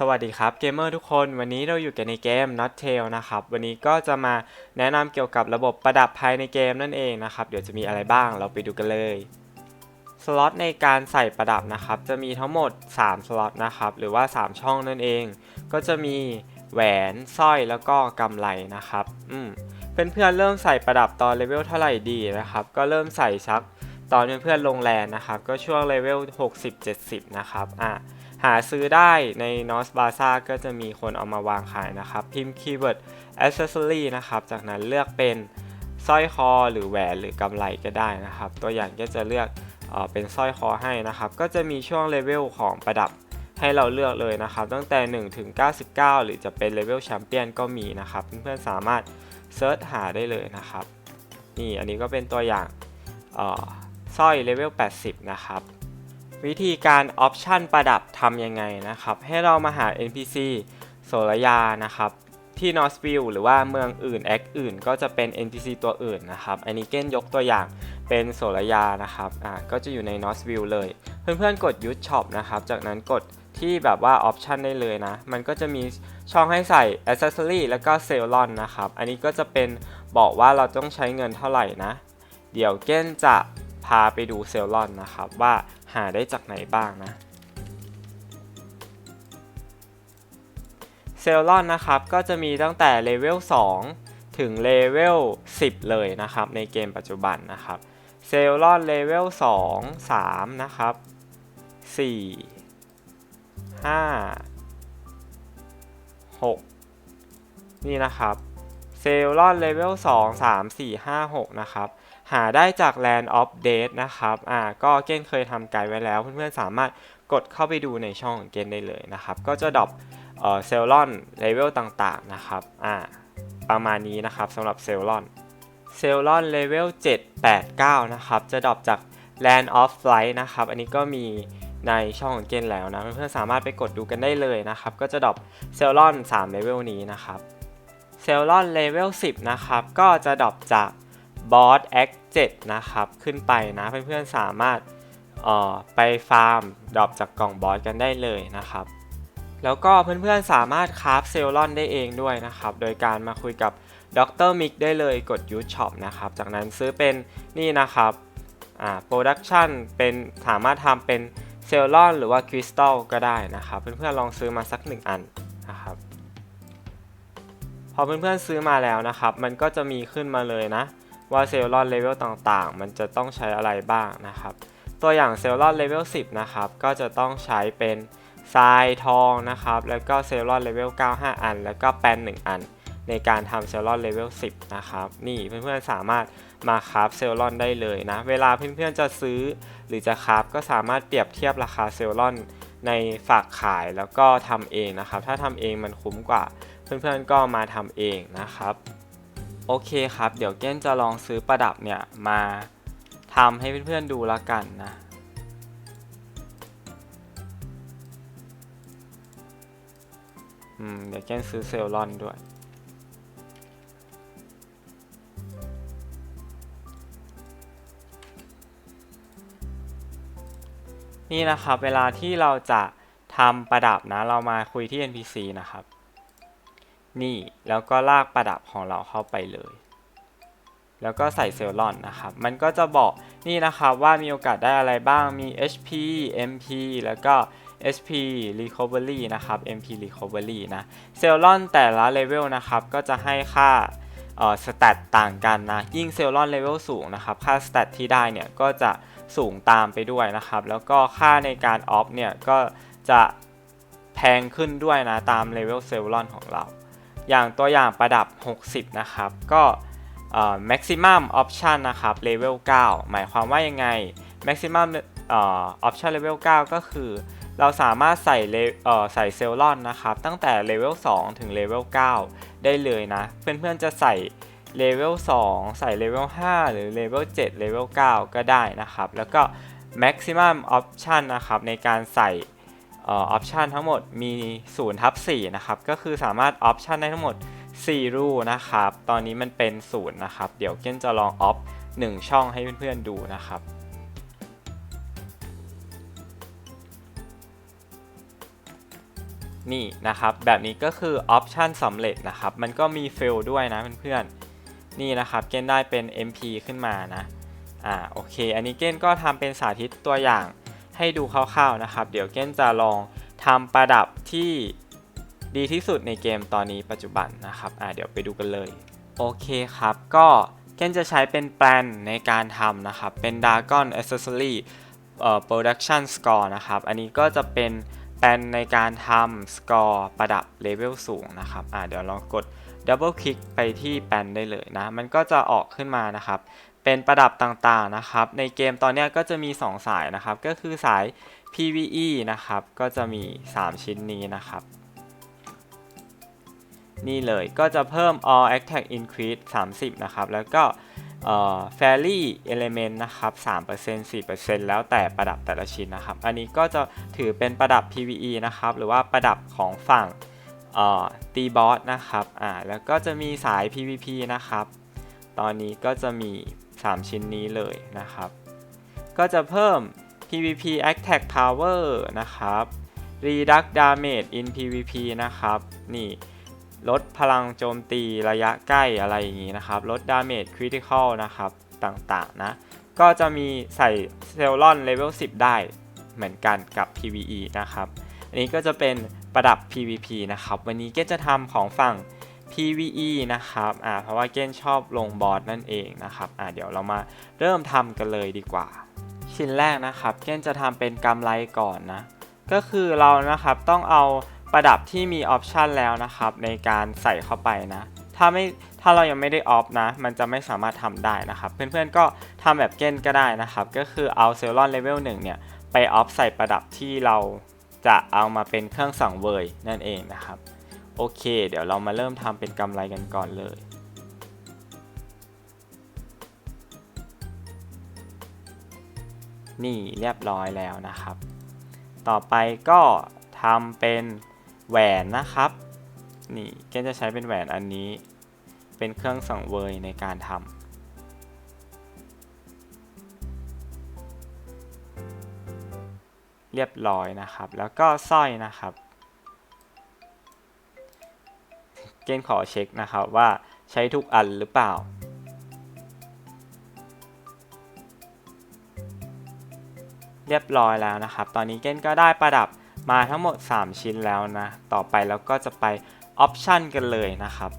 สวัสดีครับเกมเมอร์ทุกคนวันนี้เราอยู่กันในเกม Not Tail นะครับ วันนี้ก็จะมาแนะนำเกี่ยวกับระบบประดับภายในเกมนั่นเองนะครับ เดี๋ยวจะมีอะไรบ้างเราไปดูกันเลยสล็อตในการใส่ประดับนะครับ จะมีทั้งหมด 3 สล็อตนะครับ หรือว่า 3 ช่องนั่นเอง ก็จะมีแหวนสร้อยแล้วก็กำไรนะครับอืมเพื่อนๆเริ่มใส่ประดับตอนเลเวลเท่าไหร่ดีนะครับ ก็เริ่มใส่ชักตอนเพื่อนๆลงแลนนะครับ ก็ช่วงเลเวล60-70 นะครับอะ หาซื้อได้ใน n o s b a z a ก็จะมีคนเอามาวางขายนะครับ พิมพ์คีย์เวิร์ด accessory นะครับ จากนั้นเลือกเป็นสร้อยคอหรือแหวนหรือกำไรก็ได้นะครับ ตัวอย่างก็จะเลือกเอเป็นสร้อยคอให้นะครับ ก็จะมีช่วงเลเวลของประดับให้เราเลือกเลยนะครับ ตั้งแต่ 1 ถึง 99 หรือจะเป็นเลเวลแชมเปี้ยนก็มีนะครับ เพื่อนๆสามารถเซิร์ชหาได้เลยนะครับ นี่อันนี้ก็เป็นตัวอย่างสร้อยเลเวล 80 นะครับ วิธีการออปชันประดับทำยังไงนะครับ ให้เรามาหา NPC โซลยานะครับ ที่ n o s v i l l e หรือว่าเมืองอื่นแอคอื่น ก็จะเป็น NPC ตัวอื่นนะครับ อันนี้เก้นยกตัวอย่างเป็นโซลยานะครับอ่าก็จะอยู่ใน n o s v i l l e เลย เพื่อนๆกด Use Shop นะครับ จากนั้นกดที่แบบว่าออปชันได้เลยนะ มันก็จะมีช่องให้ใส่ Accessory แล้วก็ s a l o n นะครับ อันนี้ก็จะเป็นบอกว่าเราต้องใช้เงินเท่าไหร่นะ เดี๋ยวเก้นจะพาไปดูเซลลอนนะครับว่า หาได้จากไหนบ้างนะเซลลอนนะครับก็จะมีตั้งแต่เลเวล2ถึงเลเวล10 เลยนะครับ ในเกมปัจจุบันนะครับเซลลอนเลเวล2 3 นะครับ 4 5 6 นี่นะครับเซลลอนเลเวล2 3 4 5 6 นะครับ หาได้จาก Land of Death นะครับอ่าก็เก้นเคยทำไกด์ไว้แล้ว เพื่อนๆสามารถกดเข้าไปดูในช่องของเก้นได้เลยนะครับ ก็จะดรอปเอ่อเซลลอนเลเวลต่างๆนะครับอ่าประมาณนี้นะครับสำหรับเซลลอนเซลลอนเลเวล7 8 9 นะครับ จะดรอปจาก Land of Light นะครับ อันนี้ก็มีในช่องของเกนแล้วนะ เพื่อนๆสามารถไปกดดูกันได้เลยนะครับ ก็จะดรอปเซลลอน3เลเวลนี้นะครับเซลลอนเลเวล10 นะครับ ก็จะดรอปจาก บอส Act 7 นะครับ ขึ้นไปนะเพื่อนๆสามารถไปฟาร์มดรอปจากกล่องบอสกันได้เลยนะครับ แล้วก็เพื่อนๆสามารถคราฟเซลลอนได้เองด้วยนะครับ โดยการมาคุยกับดรมิกได้เลยกด Use Shop นะครับ จากนั้นซื้อเป็นนี่นะครับอ่า Production เป็นสามารถทำเป็นเซลลอนหรือว่าคริสตัลก็ได้นะครับ เพื่อนๆลองซื้อมาสักหนึ่งอันนะครับพอเพื่อนๆซื้อมาแล้วนะครับ มันก็จะมีขึ้นมาเลยนะ ว่าเซลลอนเลเวลต่างๆ มันจะต้องใช้อะไรบ้างนะครับ ตัวอย่างเซลลอนเลเวล10 นะครับ ก็จะต้องใช้เป็นทรายทองนะครับ แล้วก็เซลลอนเลเวล9 5 อัน แล้วก็แปน1 อัน ในการทำเซลลอนเลเวล10 นะครับ นี่เพื่อนๆสามารถมาคราฟเซลลอนได้เลยนะ เวลาเพื่อนๆจะซื้อ หรือจะคราฟก็สามารถเปรียบเทียบราคาเซลลอนในฝากขายแล้วก็ทำเองนะครับ ถ้าทำเองมันคุ้มกว่า เพื่อนๆก็มาทำเองนะครับ โอเคครับ เดี๋ยวเก้นจะลองซื้อประดับเนี่ยมาทำให้เพื่อนๆดูล้วกันนะอืมเดี๋ยวเก้นซื้อเซลลอนด้วย นี่นะครับ เวลาที่เราจะทำประดับนะ เรามาคุยที่ NPC นะครับ นี่แล้วก็ลากประดับของเราเข้าไปเลย แล้วก็ใส่เซลลอนนะครับ มันก็จะบอกนี่นะครับว่ามีโอกาสได้อะไรบ้างมี HP MP แล้วก็ SP Recovery นะครับ MP Recovery นะเซลลอนแต่ละเลเวลนะครับ ก็จะให้ค่าเอ่อสแตตต่างกันนะ ยิ่งเซลลอนเลเวลสูงนะครับ ค่าสแตตที่ได้เนี่ยก็จะสูงตามไปด้วยนะครับ แล้วก็ค่าในการออฟเนี่ยก็จะแพงขึ้นด้วยนะ ตามเลเวลเซลลอนของเรา อย่างตัวอย่างประดับ 60 นะครับ ก็ maximum option นะครับ level 9 หมายความว่ายังไง maximum option level 9 ก็คือ เราสามารถใส่ใส่เซลลอนนะครับ ตั้งแต่ level 2 ถึง level 9 ได้เลยนะ เพื่อนๆจะใส่ level 2 ใส่ level 5 หรือ level 7 level 9 ก็ได้นะครับ แล้วก็ maximum option นะครับ ในการใส่ ออปชันทั้งหมดมี0ทับ4นะครับ ก็คือสามารถออปชันได้ทั้งหมด 4 รูนะครับ ตอนนี้มันเป็น0นะครับ เดี๋ยวเก้นจะลองออฟ1ช่องให้เพื่อนๆดูนะครับนี่นะครับ แบบนี้ก็คือออปชันสำเร็จนะครับ มันก็มี fail ด้วยนะเพื่อนๆ นี่นะครับ เกณฑ์ได้เป็น MP ขึ้นมานะ อ่า โอเค อันนี้เกณฑ์ก็ทำเป็นสาธิตตัวอย่าง ให้ดูคร่าวๆนะครับ เดี๋ยวเกณฑ์จะลองทำประดับที่ดีที่สุดในเกมตอนนี้ปัจจุบันนะครับอ่าเดี๋ยวไปดูกันเลย โอเคครับ ก็เกณฑ์จะใช้เป็นแปลนในการทำนะครับ เป็น Dragon Accessory เอ่อ Production Score นะครับ อันนี้ก็จะเป็นแปลนในการทำสกอร์ประดับเลเวลสูงนะครับอ่าเดี๋ยวลองกดดับเบิลคลิกไปที่แปลนได้เลยนะ มันก็จะออกขึ้นมานะครับ เป็นประดับต่างๆนะครับ ในเกมตอนนี้ก็จะมี 2 สายนะครับ ก็คือสาย PVE นะครับ ก็จะมี 3 ชิ้นนี้นะครับ นี่เลยก็จะเพิ่ม all attack increase 30 นะครับ แล้วก็ fairy element นะครับ 3% 4%แล้วแต่ประดับแต่ละชิ้นนะครับ อันนี้ก็จะถือเป็นประดับ PVE นะครับ หรือว่าประดับของฝั่งตีบอสนะครับ อ่า แล้วก็จะมีสาย PVP นะครับ ตอนนี้ก็จะมี 3 ชิ้นนี้เลยนะครับ ก็จะเพิ่ม PVP attack power นะครับ reduct damage in PVP นะครับ นี่ลดพลังโจมตีระยะใกล้อะไรอย่างนี้นะครับ ลด damage critical นะครับ ต่างๆนะ ก็จะมีใส่เซลลอนเลเวล 10 ได้เหมือนกันกับ PVE นะครับ อันนี้ก็จะเป็นประดับ PVP นะครับ วันนี้เกจะทำของฝั่ง PVE นะครับอ่าเพราะว่าเกนชอบลงบอสนั่นเองนะครับอ่าเดี๋ยวเรามาเริ่มทำกันเลยดีกว่า ชิ้นแรกนะครับ เกนจะทำเป็นกำไรก่อนนะ ก็คือเรานะครับต้องเอาประดับที่มีออปชันแล้วนะครับ ในการใส่เข้าไปนะ ถ้าไม่ถ้าเรายังไม่ได้ออฟนะ มันจะไม่สามารถทำได้นะครับ เพื่อนๆก็ทำแบบเก้นก็ได้นะครับ ก็คือเอาเซลลอนเลเวล1เนี่ยไปออฟใส่ประดับที่เราจะเอามาเป็นเครื่องสังเวยนั่นเองนะครับ โอเค เดี๋ยวเรามาเริ่มทำเป็นกำไรกันก่อนเลย นี่เรียบร้อยแล้วนะครับ ต่อไปก็ทำเป็นแหวนนะครับ นี่เกนจะใช้เป็นแหวนอันนี้ เป็นเครื่องสังเวยในการทำเรียบร้อยนะครับ แล้วก็สร้อยนะครับ เกณฑ์ขอเช็คนะครับว่าใช้ทุกอันหรือเปล่า เรียบร้อยแล้วนะครับ ตอนนี้เกณฑ์ก็ได้ประดับมาทั้งหมด 3 ชิ้นแล้วนะ ต่อไปเราก็จะไปออปชันกันเลยนะครับ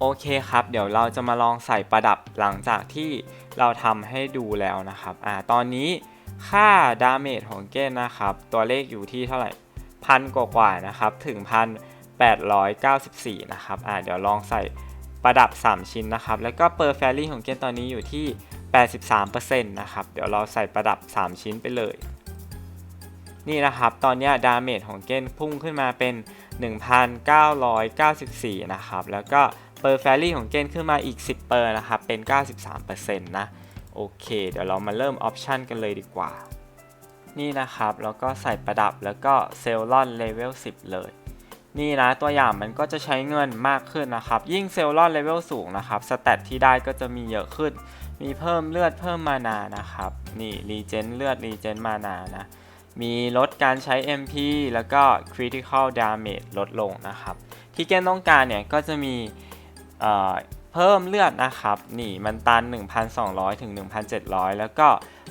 โอเคครับ เดี๋ยวเราจะมาลองใส่ประดับหลังจากที่เราทำให้ดูแล้วนะครับ อ่า ตอนนี้ค่าดาเมจของเกณฑ์นะครับ ตัวเลขอยู่ที่เท่าไหร่พันกว่าๆนะครับ ถึงพัน 894 นะครับอ่าเดี๋ยวลองใส่ประดับ 3 ชิ้นนะครับ แล้วก็เปอร์แฟรี่ของเกณฑ์ตอนนี้อยู่ที่ 83%นะครับ เดี๋ยวเราใส่ประดับ 3 ชิ้นไปเลย นี่นะครับ ตอนนี้ดาเมจของเกนพุ่งขึ้นมาเป็น 1,994 นะครับ แล้วก็เปอร์แฟรี่ของเกนขึ้นมาอีก 10เปอร์นะครับ เป็น 93%นะ โอเค เดี๋ยวเรามาเริ่มออปชันกันเลยดีกว่า นี่นะครับ แล้วก็ใส่ประดับแล้วก็เซลลอนเลเวล 10 เลย นี่นะตัวอย่างมันก็จะใช้เงินมากขึ้นนะครับ ยิ่งเซลลอนเลเวลสูงนะครับสเตตที่ได้ก็จะมีเยอะขึ้น มีเพิ่มเลือดเพิ่มมานานะครับ นี่รีเจนเลือดรีเจนมานานะ มีลดการใช้ MP แล้วก็ Critical Damage ลดลงนะครับ ที่เกนต้องการเนี่ยก็จะมีเอ่อเพิ่มเลือดนะครับ นี่มันตัน 1,200 ถึง 1,700 แล้วก็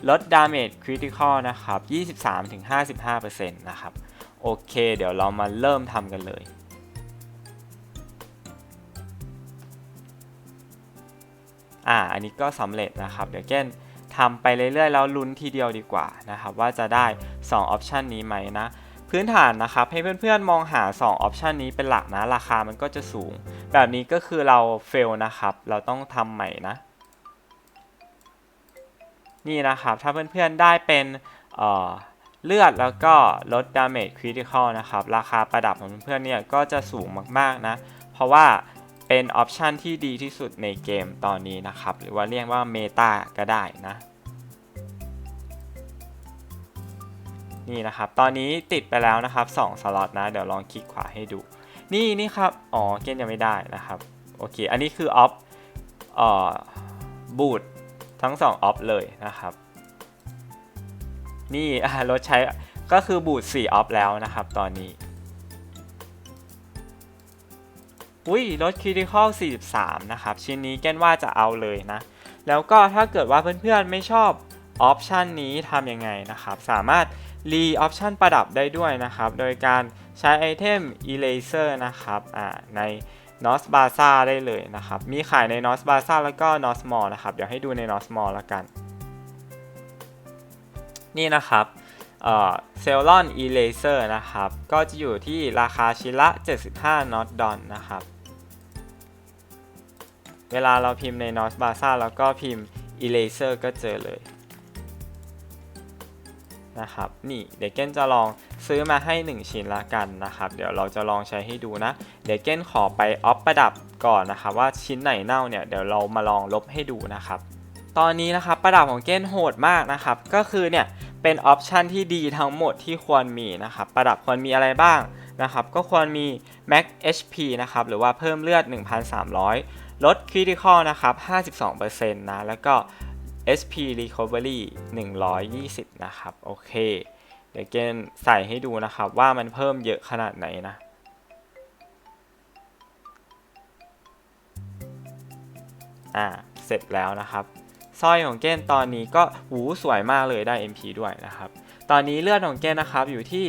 ลด Damage Critical นะครับ 23ถึง55%นะครับ โอเค เดี๋ยวเรามาเริ่มทำกันเลย อ่า อันนี้ก็สำเร็จนะครับ เดี๋ยวเกนทำไปเรื่อยๆ แล้วลุ้นทีเดียวดีกว่านะครับ ว่าจะได้ 2 ออปชันนี้ไหมนะ พื้นฐานนะครับให้เพื่อนๆ มองหา 2 ออปชันนี้เป็นหลักนะ ราคามันก็จะสูง แบบนี้ก็คือเราเฟลนะครับ เราต้องทำใหม่นะ นี่นะครับ ถ้าเพื่อนๆ ได้เป็น เอ่อ เลือดแล้วก็ลด damage critical นะครับ ราคาประดับของเพื่อนๆเนี่ยก็จะสูงมากๆนะ เพราะว่าเป็นออปชันที่ดีที่สุดในเกมตอนนี้นะครับ หรือว่าเรียกว่าเมตาก็ได้นะ นี่นะครับ ตอนนี้ติดไปแล้วนะครับ 2 สล็อตนะ เดี๋ยวลองคลิกขวาให้ดู นี่นี่ครับ อ๋อ เกมยังไม่ได้นะครับ โอเค อันนี้คือออฟเอ่อบูททั้ง 2 ออฟเลยนะครับ นี่รถใช้ก็คือบูท4ออฟแล้วนะครับตอนนี้ อุ้ยลดคริติคอล43 นะครับ ชิ้นนี้เก้นว่าจะเอาเลยนะ แล้วก็ถ้าเกิดว่าเพื่อนๆไม่ชอบออปชันนี้ทำยังไงนะครับ สามารถรีออปชันประดับได้ด้วยนะครับ โดยการใช้ไอเทม Eraser นะครับใน n o s b a z a ได้เลยนะครับ มีขายใน n o s b a z a แล้วก็ n o s m a l l นะครับ เดี๋ยวให้ดูใน n o s m a l l แล้วกัน นี่นะครับเซลลอนอีเลเซอร์นะครับ ก็จะอยู่ที่ราคาชิ้นละ 75นอตดอนนะครับ เวลาเราพิมพ์ใน n o s b a z a แล้วก็พิมพ์ Eraser ก็เจอเลยนะครับ นี่เดเก้นจะลองซื้อมาให้ 1 ชิ้นละกันนะครับ เดี๋ยวเราจะลองใช้ให้ดูนะ เดเก้นขอไปออฟประดับก่อนนะครับ ว่าชิ้นไหนเน่าเนี่ยเดี๋ยวเรามาลองลบให้ดูนะครับ ตอนนี้นะครับประดับของเก้นโหดมากนะครับ ก็คือเนี่ย เป็นออปชันที่ดีทั้งหมดที่ควรมีนะครับประดับควรมีอะไรบ้างนะครับก็ควรมี Max HP นะครับหรือว่าเพิ่มเลือด 1,300 ลด Critical นะครับ 52%นะแล้วก็ SP Recovery 120 นะครับโอเคเดี๋ยวเกณฑ์ใส่ให้ดูนะครับว่ามันเพิ่มเยอะขนาดไหนนะอ่าเสร็จแล้วนะครับ สร้อยของเก้นตอนนี้ก็หูสวยมากเลยได้ MP ด้วยนะครับ ตอนนี้เลือดของเก้นนะครับอยู่ที่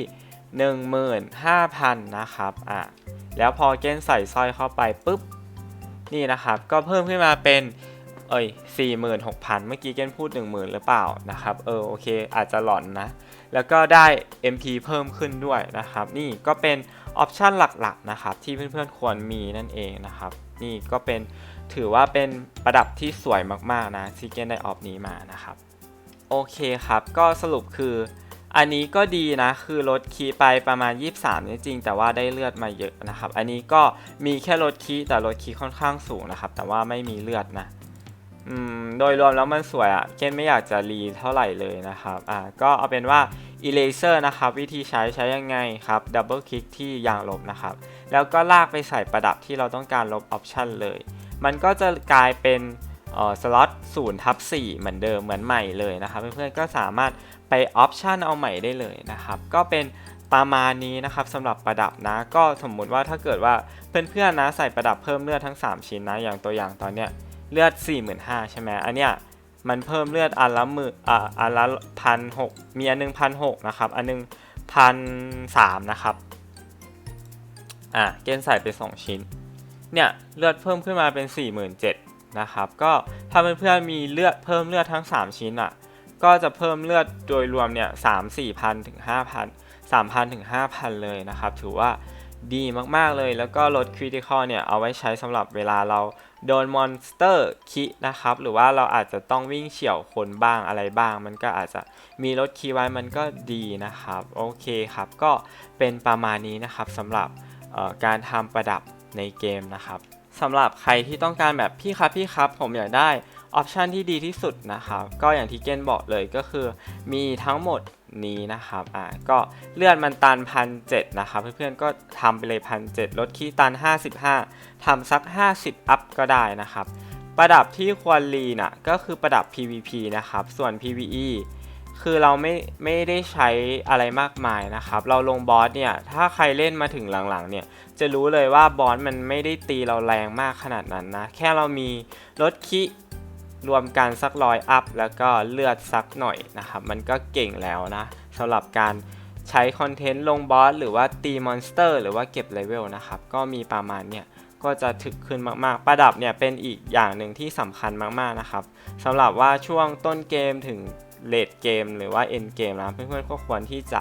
15,000 นะครับอ่าแล้วพอเก้นใส่สร้อยเข้าไปปุ๊บนี่นะครับก็เพิ่มขึ้นมาเป็นเอ้ย46,000 เมื่อกี้เก้นพูด 10,000 หรือเปล่านะครับ เออโอเค อาจจะหลอนนะ แล้วก็ได้ MP เพิ่มขึ้นด้วยนะครับ นี่ก็เป็นออปชันหลักๆนะครับที่เพื่อนๆควรมีนั่นเองนะครับ นี่ก็เป็น ถือว่าเป็นประดับที่สวยมากๆนะที่เกนไดออฟนี้มานะครับ โอเคครับ ก็สรุปคือ อันนี้ก็ดีนะ คือลดคีไปประมาณ 23นี่จริง แต่ว่าได้เลือดมาเยอะนะครับ อันนี้ก็มีแค่ลดคีแต่ลดคีค่อนข้างสูงนะครับ แต่ว่าไม่มีเลือดนะอืมโดยรวมแล้วมันสวยอะ่ะเกนไม่อยากจะรีเท่าไหร่เลยนะครับอ่าก็เอาเป็นว่า Eraser นะครับ วิธีใช้ใช้ยังไงครับดับเบิลคลิกที่ยางลบนะครับ แล้วก็ลากไปใส่ประดับที่เราต้องการลบออปชันเลย มันก็จะกลายเป็นสล็อต0ทับ4เหมือนเดิมเหมือนใหม่เลยนะครับ เพื่อนๆก็สามารถไปออปชันเอาใหม่ได้เลยนะครับ ก็เป็นประมาณนี้นะครับสำหรับประดับนะ ก็สมมุติว่าถ้าเกิดว่าเพื่อนๆนะใส่ประดับเพิ่มเลือดทั้ง 3 ชิ้นนะอย่างตัวอย่างตอนเนี้ยเลือด 45,000ใช่ไหมอันเนี้ยมันเพิ่มเลือดอันละหมื่นอ่าอันละพันหกมีอันหนึงพันหกนะครับ อันหนึงพันสามนะครับ อะ เกณฑ์ใส่ไป 2 ชิ้น เนี่ยเลือดเพิ่มขึ้นมาเป็น 47,000นะครับก็ถ้าเพื่อนๆมีเลือดเพิ่มเลือดทั้ง 3 ชิ้นอะก็จะเพิ่มเลือดโดยรวมเนี่ยสามสี่พันถึงห้าพันสามพันถึงห้าพันเลยนะครับ ถือว่าดีมากๆเลยแล้วก็ลดคริติคอลเนี่ยเอาไว้ใช้สำหรับเวลาเราโดนมอนสเตอร์คินะครับ หรือว่าเราอาจจะต้องวิ่งเฉี่ยวคนบ้างอะไรบ้าง มันก็อาจจะมีลดคีย์ไว้มันก็ดีนะครับ โอเคครับ ก็เป็นประมาณนี้นะครับสำหรับการทำประดับ ในเกมนะครับสำหรับใครที่ต้องการแบบพี่ครับพี่ครับผมอยากได้ออปชันที่ดีที่สุดนะครับ ก็อย่างที่เกนบอกเลยก็คือมีทั้งหมดนี้นะครับอ่าก็เลื่อนมันตันพันเนะครับ เพื่อนๆก็ทำไปเลยพันเลดคีย์ตัน 55ทำสัก 50 อัพก็ได้นะครับ ประดับที่ควรรีน่ะก็คือประดับ PVP นะครับ ส่วน PVE คือเราไม่ไม่ได้ใช้อะไรมากมายนะครับ เราลงบอสเนี่ย ถ้าใครเล่นมาถึงหลังๆเนี่ย จะรู้เลยว่าบอสมันไม่ได้ตีเราแรงมากขนาดนั้นนะ แค่เรามีลดคิรวมกันสักร้อยอัพ แล้วก็เลือดสักหน่อยนะครับ มันก็เก่งแล้วนะสำหรับการใช้คอนเทนต์ลงบอสหรือว่าตีมอนสเตอร์หรือว่าเก็บเลเวลนะครับ ก็มีประมาณเนี่ยก็จะถึกขึ้นมากๆ ประดับเนี่ยเป็นอีกอย่างหนึ่งที่สำคัญมากๆนะครับสำหรับว่าช่วงต้นเกมถึง เลดเกมหรือว่าเอ็นเกมนะเพื่อนๆก็ควรที่จะ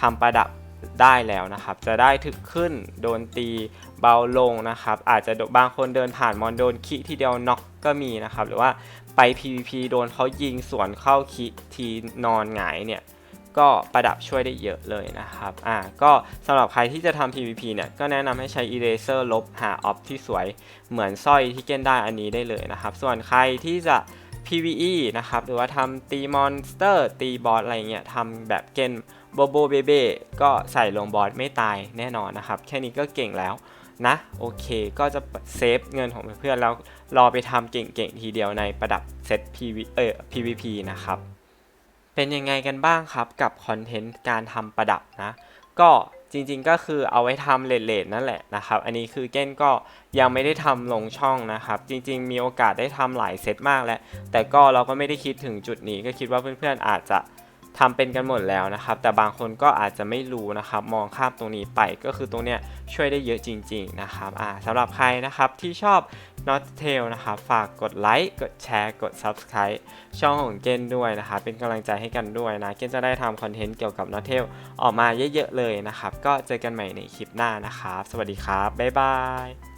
ทำประดับได้แล้วนะครับ จะได้ถึกขึ้นโดนตีเบาลงนะครับ อาจจะบางคนเดินผ่านมอนโดนคิทีเดียวน็อกก็มีนะครับ หรือว่าไป PVP โดนเขายิงสวนเข้าคิทีนอนหงายเนี่ยก็ประดับช่วยได้เยอะเลยนะครับ อ่า ก็สำหรับใครที่จะทำ PVP เนี่ย ก็แนะนำให้ใช้ Eraser ลบหาออฟที่สวย เหมือนสร้อยที่เก้นได้อันนี้ได้เลยนะครับ ส่วนใครที่จะ PVE นะครับ หรือว่าทำตีมอนสเตอร์ ตีบอสอะไรเงี้ยทำแบบเกนโบโบเบเบก็ใส่ลงบอสไม่ตายแน่นอนนะครับ แค่นี้ก็เก่งแล้วนะ โอเคก็จะเซฟเงินของเพื่อนๆแล้วรอไปทำเก่งๆ ทีเดียวในประดับเซต PV เอ่อ PVP นะครับ เป็นยังไงกันบ้างครับกับคอนเทนต์การทำประดับนะ ก็ จริงๆก็คือเอาไว้ทำเลทๆนั่นแหละนะครับ อันนี้คือเก้นก็ยังไม่ได้ทำลงช่องนะครับ จริงๆ มีโอกาสได้ทำหลายเซตมากแล้ว แต่ก็เราก็ไม่ได้คิดถึงจุดนี้ก็คิดว่าเพื่อนๆอาจจะ ทำเป็นกันหมดแล้วนะครับ แต่บางคนก็อาจจะไม่รู้นะครับ มองข้ามตรงนี้ไปก็คือตรงเนี้ยช่วยได้เยอะจริง ๆ นะครับอ่าสำหรับใครนะครับที่ชอบ Not Tail นะครับ ฝากกดไลค์กดแชร์กด Subscribe ช่องของเกนด้วยนะครับ เป็นกำลังใจให้กันด้วยนะ เกนจะได้ทำคอนเทนต์เกี่ยวกับ Not Tail ออกมาเยอะๆเลยนะครับ ก็เจอกันใหม่ในคลิปหน้านะครับ สวัสดีครับ บ๊ายบาย